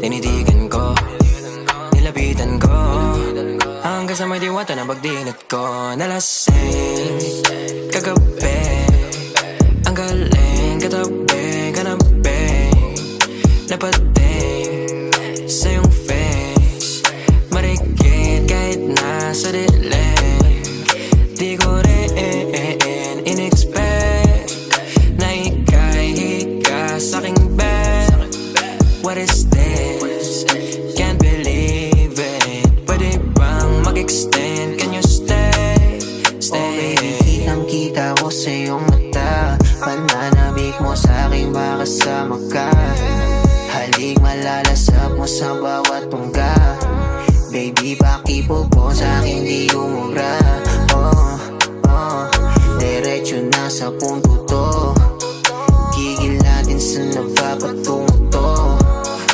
Tinitigan ko Nilapitan ko. Hanggang sa may diwata na pagdinat ko Nalasing Kagabi. Ang galing Katabi Kanabi Napating What is this? Can't believe it. Pwede bang mag-extend? Can you stay? Stay. Kitang kita ko sa iyong mata. Pananabik mo sa aking makasama ka Halik malalasap mo sa bawat tungga Baby, pakipog mo sa akin di umubra Oh, oh Diretso na sa punto to. Gigil natin sa napapatungo